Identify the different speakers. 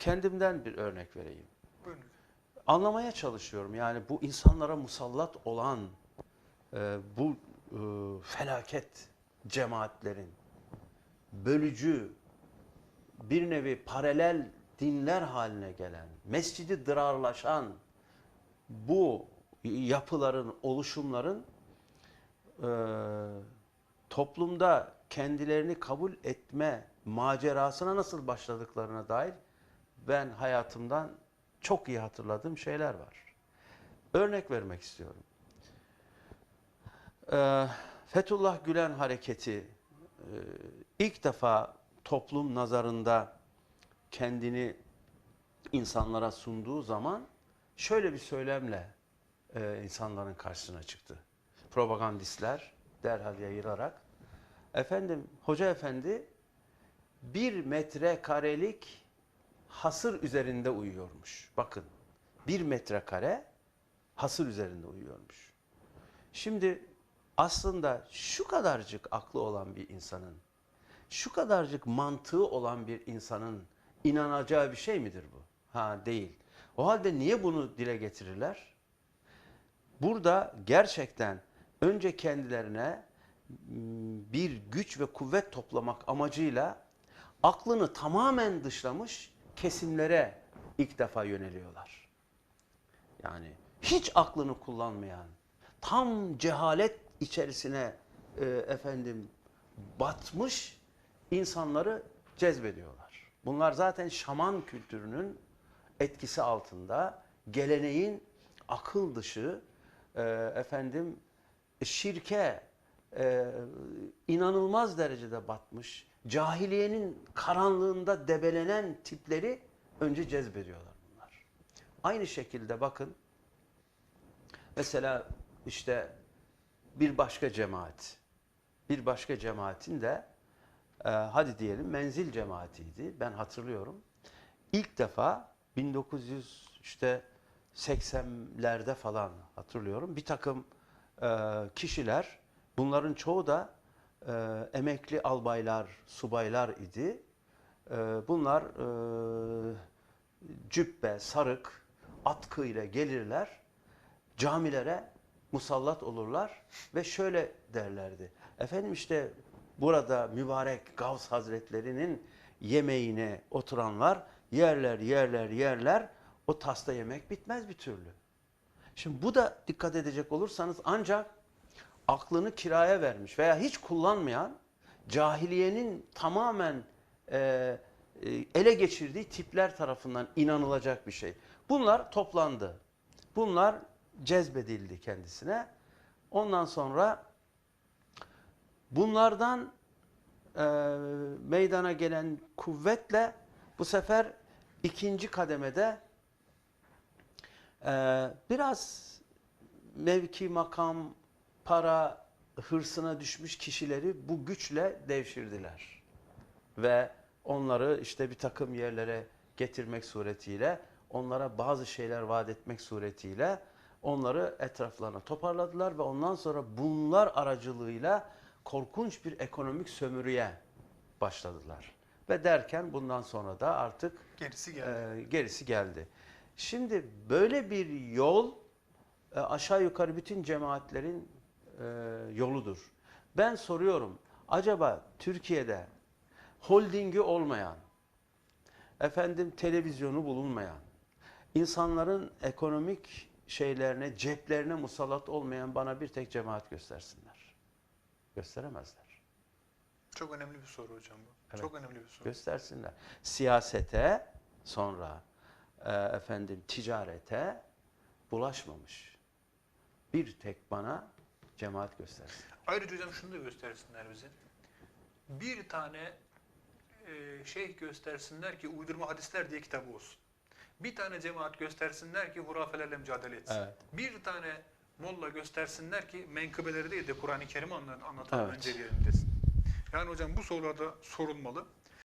Speaker 1: kendimden bir örnek vereyim.
Speaker 2: Buyurun.
Speaker 1: Anlamaya çalışıyorum. Yani bu insanlara musallat olan e, bu e, felaket cemaatlerin bölücü bir nevi paralel dinler haline gelen, mescidi dırarlaşan bu yapıların, oluşumların e, toplumda kendilerini kabul etme macerasına nasıl başladıklarına dair ben hayatımdan çok iyi hatırladığım şeyler var. Örnek vermek istiyorum. Ee, Fethullah Gülen hareketi e, ilk defa toplum nazarında kendini insanlara sunduğu zaman şöyle bir söylemle e, insanların karşısına çıktı. Propagandistler derhal yayılarak efendim hoca efendi bir metrekarelik hasır üzerinde uyuyormuş. Bakın bir metrekare hasır üzerinde uyuyormuş. Şimdi aslında şu kadarcık aklı olan bir insanın, şu kadarcık mantığı olan bir insanın inanacağı bir şey midir bu? Ha değil. O halde niye bunu dile getirirler? Burada gerçekten önce kendilerine m, bir güç ve kuvvet toplamak amacıyla aklını tamamen dışlamış kesimlere ilk defa yöneliyorlar. Yani hiç aklını kullanmayan, tam cehalet içerisine e, efendim batmış insanları cezbediyorlar. Bunlar zaten şaman kültürünün etkisi altında geleneğin akıl dışı e, efendim şirke e, inanılmaz derecede batmış, cahiliyenin karanlığında debelenen tipleri önce cezbediyorlar bunlar. Aynı şekilde bakın mesela işte bir başka cemaat, bir başka cemaatin de e, hadi diyelim menzil cemaatiydi. Ben hatırlıyorum. İlk defa 1900 işte 80'lerde falan hatırlıyorum. Bir takım e, kişiler, bunların çoğu da e, emekli albaylar, subaylar idi. E, bunlar e, cübbe, sarık, atkı ile gelirler, camilere musallat olurlar ve şöyle derlerdi. Efendim işte burada mübarek Gavs Hazretlerinin yemeğine oturanlar yerler, yerler, yerler. O tasta yemek bitmez bir türlü. Şimdi bu da dikkat edecek olursanız ancak aklını kiraya vermiş veya hiç kullanmayan cahiliyenin tamamen e, e, ele geçirdiği tipler tarafından inanılacak bir şey. Bunlar toplandı. Bunlar cezbedildi kendisine. Ondan sonra bunlardan e, meydana gelen kuvvetle bu sefer ikinci kademede e, biraz mevki, makam, para hırsına düşmüş kişileri bu güçle devşirdiler. Ve onları işte bir takım yerlere getirmek suretiyle, onlara bazı şeyler vaat etmek suretiyle onları etraflarına toparladılar ve ondan sonra bunlar aracılığıyla korkunç bir ekonomik sömürüye başladılar. Ve derken bundan sonra da artık
Speaker 2: Gerisi geldi.
Speaker 1: e, gerisi geldi. Şimdi böyle bir yol e, aşağı yukarı bütün cemaatlerin yoludur. Ben soruyorum acaba Türkiye'de holdingi olmayan, efendim televizyonu bulunmayan, insanların ekonomik şeylerine, ceplerine musallat olmayan bana bir tek cemaat göstersinler. Gösteremezler.
Speaker 2: Çok önemli bir soru hocam bu.
Speaker 1: Evet.
Speaker 2: Çok önemli bir soru.
Speaker 1: göstersinler. Siyasete sonra e, efendim ticarete bulaşmamış. Bir tek bana cemaat göstersin.
Speaker 2: Ayrıca hocam şunu da göstersinler bize. Bir tane e, şey göstersinler ki uydurma hadisler diye kitabı olsun. Bir tane cemaat göstersinler ki hurafelerle mücadele etsin.
Speaker 1: Evet.
Speaker 2: Bir tane molla göstersinler ki menkıbeleri değil de Kur'an-ı Kerim anlatan,
Speaker 1: Evet.
Speaker 2: öncelerindesin. Yani hocam bu sorularda sorulmalı.